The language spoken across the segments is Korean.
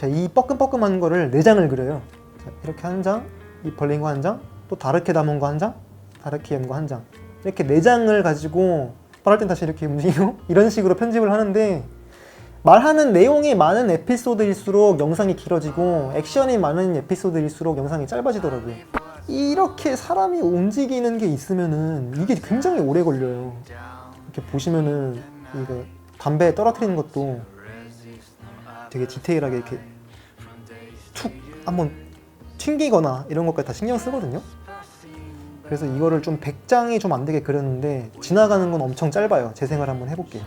자, 이 뻐끔뻐끔한 거를 네 장을 그려요. 자, 이렇게 한 장, 이 벌린 거 한 장, 또 다르게 담은 거 한 장, 다르게 연 거 한 장. 이렇게 네 장을 가지고 빠를 땐 다시 이렇게 움직이고 이런 식으로 편집을 하는데 말하는 내용이 많은 에피소드일수록 영상이 길어지고 액션이 많은 에피소드일수록 영상이 짧아지더라고요. 이렇게 사람이 움직이는 게 있으면은 이게 굉장히 오래 걸려요. 이렇게 보시면은 이거 담배 떨어뜨리는 것도 되게 디테일하게 이렇게 툭 한번 튕기거나 이런 것까지 다 신경 쓰거든요. 그래서 이거를 좀 100장이 좀 안 되게 그렸는데 지나가는 건 엄청 짧아요. 재생을 한번 해볼게요.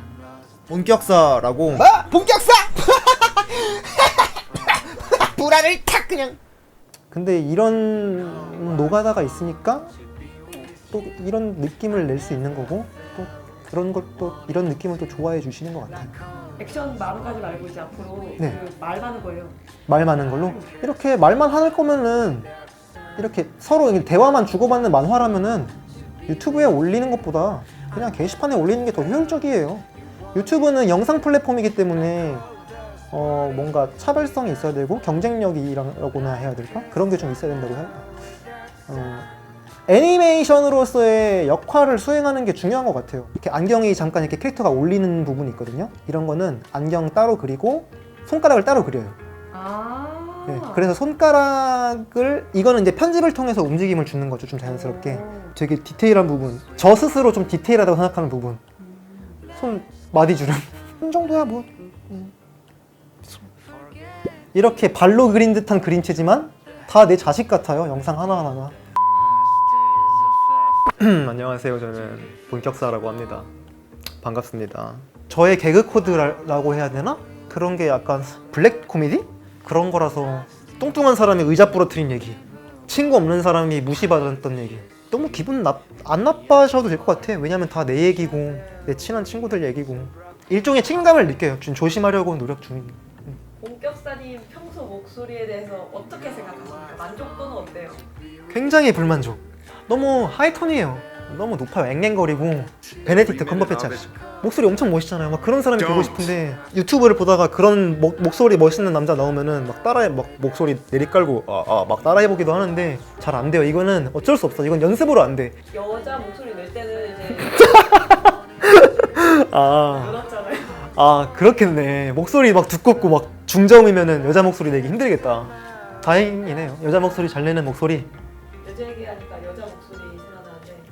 본격사라고 아! 본격사! 불안을 탁 그냥 근데 이런 노가다가 있으니까 또 이런 느낌을 낼 수 있는 거고 또 그런 것도 이런 느낌을 또 좋아해 주시는 것 같아요. 액션 마음가짐 말고 이제 앞으로 네. 그 말 많은 거예요. 말 많은 걸로 이렇게 말만 할 거면은 이렇게 서로 이렇게 대화만 주고받는 만화라면은 유튜브에 올리는 것보다 그냥 게시판에 올리는 게 더 효율적이에요. 유튜브는 영상 플랫폼이기 때문에 어 뭔가 차별성이 있어야 되고 경쟁력이라고나 해야 될까 그런 게 좀 있어야 된다고 해요. 어, 애니메이션으로서의 역할을 수행하는 게 중요한 것 같아요. 이렇게 안경이 잠깐 이렇게 캐릭터가 올리는 부분이 있거든요. 이런 거는 안경 따로 그리고 손가락을 따로 그려요. 아. 네, 그래서 손가락을 이거는 이제 편집을 통해서 움직임을 주는 거죠 좀 자연스럽게 오. 되게 디테일한 부분 저 스스로 좀 디테일하다고 생각하는 부분 손 마디 주름 이 정도야 뭐 음. 이렇게 발로 그린 듯한 그림체지만 다 내 자식 같아요 영상 하나 하나가 안녕하세요. 저는 본격사라고 합니다. 반갑습니다. 저의 개그 코드라고 해야 되나? 그런 게 약간 블랙 코미디? 그런 거라서 뚱뚱한 사람이 의자 부러뜨린 얘기 친구 없는 사람이 무시받았던 얘기. 너무 기분 나, 안 나빠셔도 될 것 같아 왜냐면 다 내 얘기고 내 친한 친구들 얘기고. 일종의 책임감을 느껴요. 좀 조심하려고 노력 중입니다 본격사님 평소 목소리에 대해서 어떻게 생각하십니까? 만족도는 어때요? 굉장히 불만족 너무 하이톤이에요. 너무 높아요. 앵앵거리고. 베네딕트 컴버패치? 목소리 엄청 멋있잖아요. 막 그런 사람이 되고 싶은데 유튜브를 보다가 그런 목, 목소리 멋있는 남자 나오면은 막 따라해 막 목소리 내리깔고 아, 아, 막 따라해 보기도 하는데 잘 안 돼요. 이거는 어쩔 수 없어. 이건 연습으로 안 돼. 여자 목소리 낼 때는 이제 아, 늘었잖아요. 아 그렇겠네. 목소리 막 두껍고 막 중저음이면은 여자 목소리 내기 힘들겠다. 다행이네요. 여자 목소리 잘 내는 목소리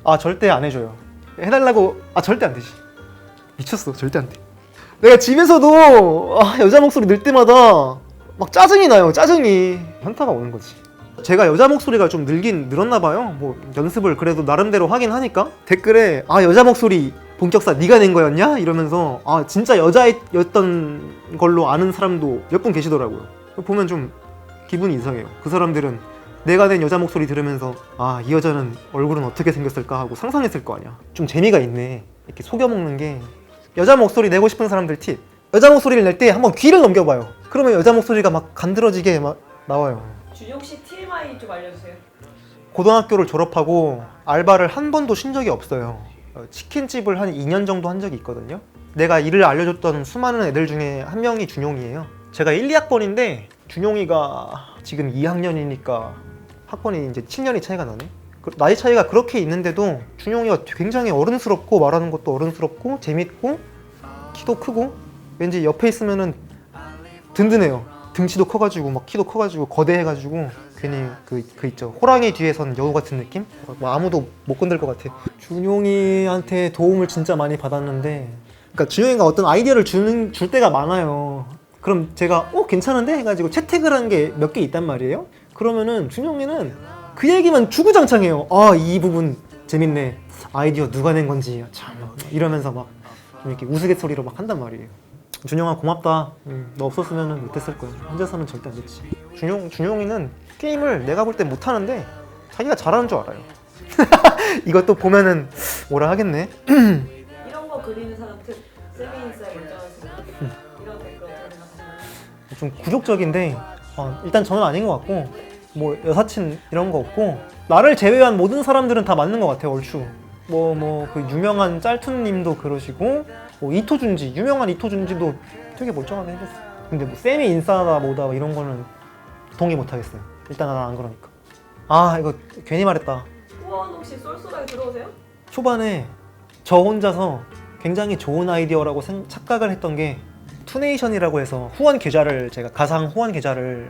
아 절대 안 해줘요. 해달라고 아 절대 안 되지. 미쳤어 절대 안 돼. 내가 집에서도 아, 여자 목소리 늘 때마다 막 짜증이 나요 짜증이. 현타가 오는 거지. 제가 여자 목소리가 좀 늘긴 늘었나 봐요. 뭐 연습을 그래도 나름대로 하긴 하니까. 댓글에 아 여자 목소리 본격사 네가 낸 거였냐? 이러면서 아 진짜 여자였던 걸로 아는 사람도 몇 분 계시더라고요. 보면 좀 기분이 이상해요. 그 사람들은 내가 낸 여자 목소리 들으면서 아 이 여자는 얼굴은 어떻게 생겼을까 하고 상상했을 거 아니야. 좀 재미가 있네. 이렇게 속여먹는 게 여자 목소리 내고 싶은 사람들 팁. 여자 목소리를 낼 때 한번 귀를 넘겨봐요. 그러면 여자 목소리가 막 간드러지게 막 나와요. 준용 씨 TMI 좀 알려주세요. 고등학교를 졸업하고 알바를 한 번도 쉰 적이 없어요. 어, 치킨집을 한 2년 정도 한 적이 있거든요. 내가 일을 알려줬던 수많은 애들 중에 한 명이 준용이에요. 제가 1, 2학번인데 준용이가 지금 2학년이니까 학번이 이제 7년이 차이가 나네. 그 나이 차이가 그렇게 있는데도 준용이가 굉장히 어른스럽고 말하는 것도 어른스럽고 재밌고 키도 크고 왠지 옆에 있으면은 든든해요. 등치도 커가지고 막 키도 커가지고 거대해가지고 괜히 그, 그 있죠. 호랑이 뒤에선 여우 같은 느낌? 뭐 아무도 못 건들 것 같아. 준용이한테 도움을 진짜 많이 받았는데 그러니까 준용이가 어떤 아이디어를 주는 줄 때가 많아요. 그럼 제가 어 괜찮은데? 해가지고 채택을 한 게 몇 개 있단 말이에요 그러면은 준용이는 그 얘기만 주구장창해요 아 이 부분 재밌네 아이디어 누가 낸 건지 참 이러면서 막좀 이렇게 우스갯소리로 막 한단 말이에요 준용아 고맙다. 음, 너 없었으면 못했을 거야. 혼자서는 절대 안 됐지. 준용 준용이는 게임을 내가 볼 때 못하는데 자기가 잘하는 줄 알아요. 이것도 보면은 뭐라 하겠네. 이런 거 그리는 사람 특 세미인사에 문자에서 이런 댓글 생각하시나요? 좀 굴욕적인데 어, 일단 저는 아닌 것 같고 뭐 여사친 이런 거 없고 나를 제외한 모든 사람들은 다 맞는 것 같아요 얼추 뭐 뭐 그 유명한 짤툰님도 그러시고 뭐 이토준지 유명한 이토준지도 되게 멀쩡하게 생겼어 근데 뭐 세미 인싸다 뭐다 뭐 이런 거는 동의 못 하겠어요. 일단 나는 안 그러니까. 아 이거 괜히 말했다. 후원 혹시 쏠쏠하게 들어오세요? 초반에 저 혼자서 굉장히 좋은 아이디어라고 생- 착각을 했던 게 투네이션이라고 해서 후원 계좌를 제가 가상 후원 계좌를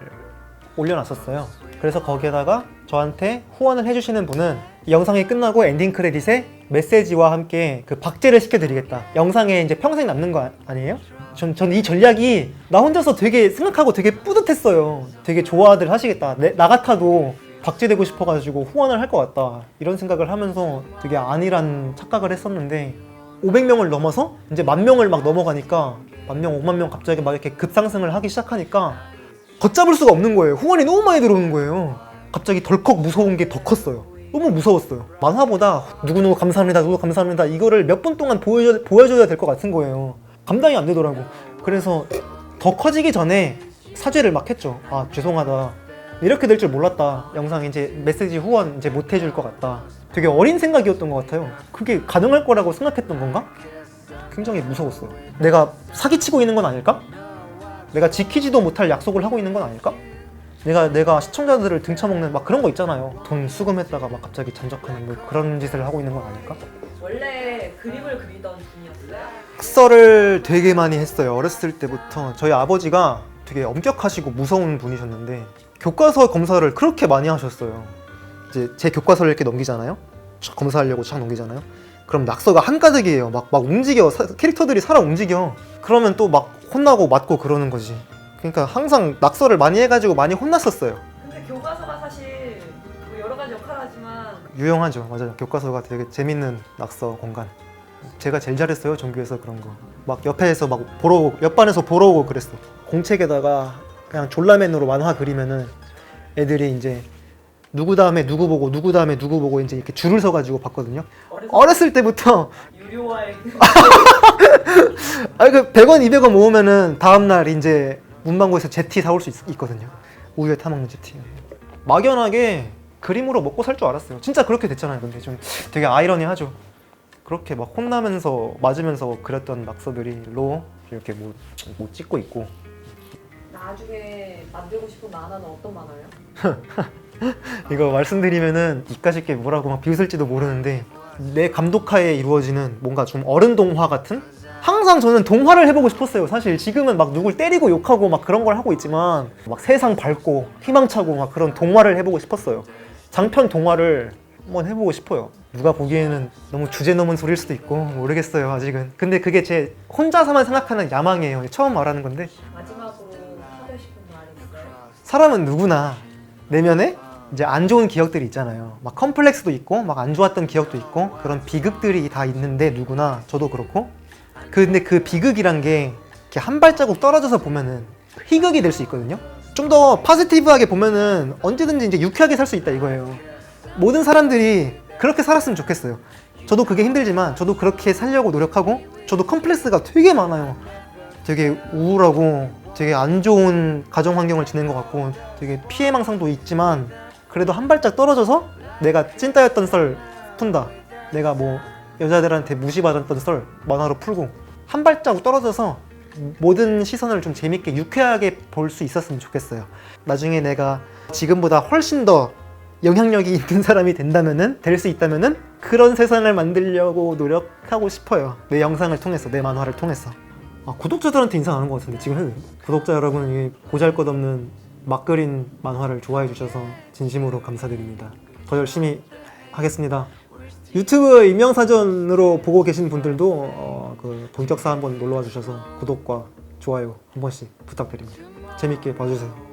올려놨었어요. 그래서 거기에다가 저한테 후원을 해주시는 분은 이 영상이 끝나고 엔딩 크레딧에 메시지와 함께 그 박제를 시켜드리겠다. 영상에 이제 평생 남는 거 아- 아니에요? 전 전 이 전략이 나 혼자서 되게 생각하고 되게 뿌듯했어요. 되게 좋아들 하시겠다. 내- 나 같아도 박제되고 싶어가지고 후원을 할 것 같다. 이런 생각을 하면서 되게 아니란 착각을 했었는데 500명을 넘어서 이제 만 명을 막 넘어가니까 만 명, 5만 명 갑자기 막 이렇게 급상승을 하기 시작하니까 걷잡을 수가 없는 거예요. 후원이 너무 많이 들어오는 거예요. 갑자기 덜컥 무서운 게 더 컸어요. 너무 무서웠어요. 만화보다 누구누구 감사합니다, 누구 감사합니다. 이거를 몇 분 동안 보여줘, 보여줘야 될 것 같은 거예요. 감당이 안 되더라고. 그래서 더 커지기 전에 사죄를 막 했죠. 아, 죄송하다. 이렇게 될 줄 몰랐다. 영상 이제 메시지 후원 이제 못 해줄 것 같다. 되게 어린 생각이었던 것 같아요. 그게 가능할 거라고 생각했던 건가? 굉장히 무서웠어요. 내가 사기치고 있는 건 아닐까? 내가 지키지도 못할 약속을 하고 있는 건 아닐까? 내가 내가 시청자들을 등쳐먹는 막 그런 거 있잖아요. 돈 수금했다가 막 갑자기 잠적하는 뭐 그런 짓을 하고 있는 건 아닐까? 원래 그림을 그리던 분이었어요? 학설을 되게 많이 했어요. 어렸을 때부터 저희 아버지가 되게 엄격하시고 무서운 분이셨는데 교과서 검사를 그렇게 많이 하셨어요. 이제 제 교과서를 이렇게 넘기잖아요. 촥 검사하려고 촥 넘기잖아요. 그럼 낙서가 한가득이에요. 막, 막 움직여. 사- 캐릭터들이 살아 움직여. 그러면 또 막 혼나고 맞고 그러는 거지. 그러니까 항상 낙서를 많이 해가지고 많이 혼났었어요. 근데 교과서가 사실 뭐 여러 가지 역할을 하지만 유용하죠. 맞아요. 교과서가 되게 재밌는 낙서 공간. 제가 제일 잘했어요. 전교에서 그런 거. 막 옆에서 막 보러 오고, 옆반에서 보러 오고 그랬어. 공책에다가 그냥 졸라맨으로 만화 그리면은 애들이 이제 누구 다음에 누구 보고 누구 다음에 누구 보고 이제 이렇게 줄을 서 가지고 봤거든요. 어렸을 때부터 유료화의 아 그 100원, 200원 모으면은 다음 날 이제 문방구에서 제티 사올 수 있, 거든요 우유에 타먹는 제티. 막연하게 그림으로 먹고 살 줄 알았어요. 진짜 그렇게 됐잖아요. 근데 좀 되게 아이러니하죠. 그렇게 막 혼나면서 맞으면서 그렸던 낙서들이로 이렇게 뭐, 뭐 찍고 있고 나중에 만들고 싶은 만화는 어떤 만화예요? 이거 말씀드리면은 이까짓게 뭐라고 막 비웃을지도 모르는데 내 감독하에 이루어지는 뭔가 좀 어른 동화 같은? 항상 저는 동화를 해보고 싶었어요. 사실 지금은 막 누굴 때리고 욕하고 막 그런 걸 하고 있지만 막 세상 밝고 희망차고 막 그런 동화를 해보고 싶었어요. 장편 동화를 한번 해보고 싶어요. 누가 보기에는 너무 주제 넘은 소리일 수도 있고 모르겠어요 아직은. 근데 그게 제 혼자서만 생각하는 야망이에요. 처음 말하는 건데 마지막으로 하고 싶은 말이 있어요? 사람은 누구나 내면에 이제 안 좋은 기억들이 있잖아요. 막 컴플렉스도 있고, 막 안 좋았던 기억도 있고, 그런 비극들이 다 있는데 누구나 저도 그렇고. 근데 그 비극이란 게 이렇게 한 발자국 떨어져서 보면은 희극이 될 수 있거든요. 좀 더 파지티브하게 보면은 언제든지 이제 유쾌하게 살 수 있다 이거예요. 모든 사람들이 그렇게 살았으면 좋겠어요. 저도 그게 힘들지만 저도 그렇게 살려고 노력하고 저도 컴플렉스가 되게 많아요. 되게 우울하고 되게 안 좋은 가정 환경을 지낸 것 같고 되게 피해 망상도 있지만 그래도 한 발짝 떨어져서 내가 찐따였던 썰 푼다. 내가 뭐 여자들한테 무시받았던 썰 만화로 풀고 한 발자국 떨어져서 모든 시선을 좀 재밌게 유쾌하게 볼 수 있었으면 좋겠어요. 나중에 내가 지금보다 훨씬 더 영향력이 있는 사람이 된다면은 될 수 있다면은 그런 세상을 만들려고 노력하고 싶어요. 내 영상을 통해서 내 만화를 통해서. 아, 구독자들한테 인사 나는 것 같은데 지금 해도? 구독자 여러분 이 보잘것없는 막 그린 만화를 좋아해 주셔서 진심으로 감사드립니다. 더 열심히 하겠습니다. 유튜브 임명사전으로 보고 계신 분들도 어, 그 본격사 한번 놀러와 주셔서 구독과 좋아요 한 번씩 부탁드립니다. 재밌게 봐주세요.